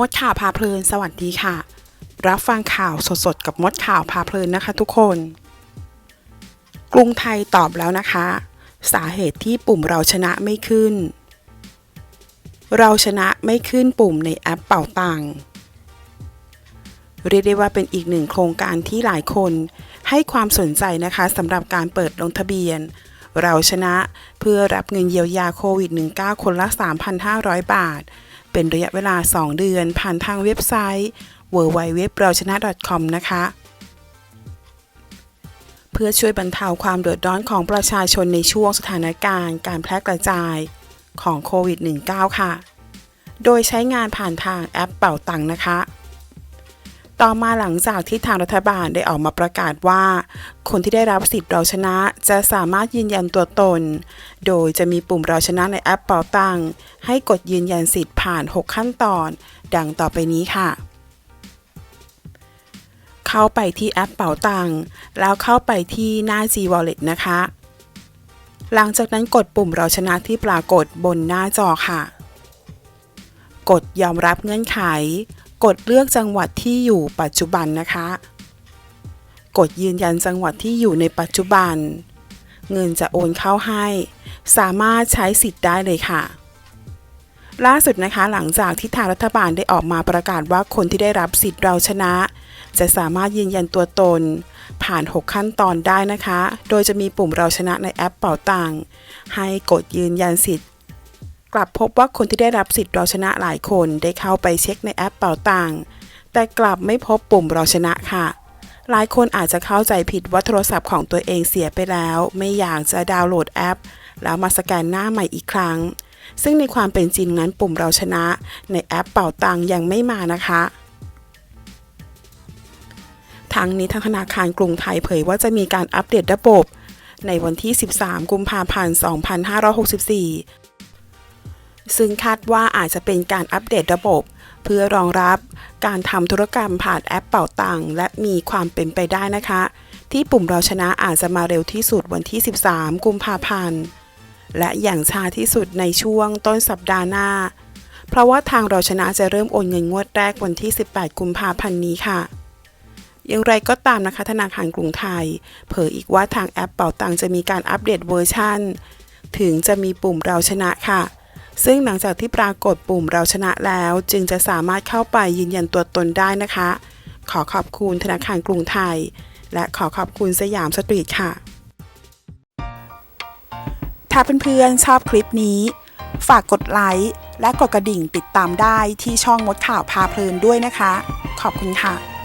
มดข่าวพาเพลิน สวัสดีค่ะ รับฟังข่าวสดๆ กับมดข่าวพาเพลินนะคะทุกคน กรุงไทยตอบแล้วนะคะ สาเหตุที่ปุ่มเราชนะไม่ขึ้น เราชนะไม่ขึ้นปุ่มในแอปเป่าตังเรียกได้ว่าเป็นอีกหนึ่งโครงการที่หลายคนให้ความสนใจนะคะสำหรับการเปิดลงทะเบียน เราชนะเพื่อรับเงินเยียวยาโควิด -19 คนละ 3,500 บาท เป็นระยะเวลา 2 เดือน ผ่านทางเว็บไซต์ www เราชนะ .com นะคะ เพื่อช่วยบรรเทาความเดือดร้อนของประชาชนในช่วงสถานการณ์การแพร่กระจายของโควิด -19 ค่ะ โดยใช้งานผ่านทางแอปเป่าตังค์นะคะ ต่อมาหลังจากที่ทางรัฐบาลได้ออกมาประกาศว่า คนที่ได้รับสิทธิ์เราชนะจะสามารถยืนยันตัวตน โดยจะมีปุ่มเราชนะในแอปเป่าตังให้กดยืนยันสิทธิ์ผ่าน 6 ขั้นตอน ดังต่อไปนี้ค่ะ เข้าไปที่แอปเป๋าตังแล้วเข้าไปที่หน้า G Wallet นะคะ หลังจากนั้นกดปุ่มเราชนะที่ปรากฏบนหน้าจอค่ะ กดยอมรับเงื่อนไข กดเลือกจังหวัดที่อยู่ปัจจุบันนะคะ กดยืนยันจังหวัดที่อยู่ในปัจจุบัน เงินจะโอนเข้าให้ สามารถใช้สิทธิ์ได้เลยค่ะ ล่าสุดนะคะหลังจากที่ทางรัฐบาลได้ออกมาประกาศว่าคนที่ได้รับสิทธิ์เราชนะ จะสามารถยืนยันตัวตน ผ่าน 6 ขั้นตอนได้นะคะ โดยจะมีปุ่มเราชนะในแอปเป่าตังค์ให้กดยืนยันสิทธิ์ กลับพบว่าคนที่ได้รับสิทธิ์เราชนะหลายคนได้เข้าไปเช็คในแอปเป่าตังค์แต่กลับไม่พบปุ่มเราชนะค่ะ หลายคนอาจจะเข้าใจผิดว่าโทรศัพท์ของตัวเองเสียไปแล้ว ไม่อยากจะดาวน์โหลดแอป แล้วมาสแกนหน้าใหม่อีกครั้ง ซึ่งในความเป็นจริงนั้นปุ่มเราชนะ ในแอปเป่าตังค์ยังไม่มานะคะทั้งนี้ทางธนาคารกรุงไทยเผยว่าจะมีการอัปเดตระบบ ในวันที่ 13 กุมภาพันธ์ 2564 ซึ่งคาดว่าอาจจะเป็นการอัปเดตระบบ เพื่อรองรับการทำธุรกรรมผ่านแอปเป่าตังและมีความเป็นไปได้นะคะ ที่ปุ่มเราชนะอาจจะมาเร็วที่สุดวันที่ 13 กุมภาพันธ์ และอย่างช้าที่สุดในช่วงต้นสัปดาห์หน้า เพราะว่าทางเราชนะจะเริ่มโอนเงินงวดแรกวันที่ 18 กุมภาพันธ์นี้ค่ะอย่างไรก็ตามนะคะธนาคารกรุงไทย เผยอีกว่าทางแอปเป่าตังจะมีการอัปเดตเวอร์ชันถึงจะมีปุ่มเราชนะค่ะ ซึ่งหลังจากที่ปรากฏปุ่มเราชนะแล้ว จึงจะสามารถเข้าไปยืนยันตัวตนได้นะคะ ขอขอบคุณธนาคารกรุงไทย และขอขอบคุณสยามสตรีทค่ะ ถ้าเพื่อนๆชอบคลิปนี้ ฝากกดไลค์และกดกระดิ่งติดตามได้ที่ช่องมดข่าวพาเพลินด้วยนะคะ ขอบคุณค่ะ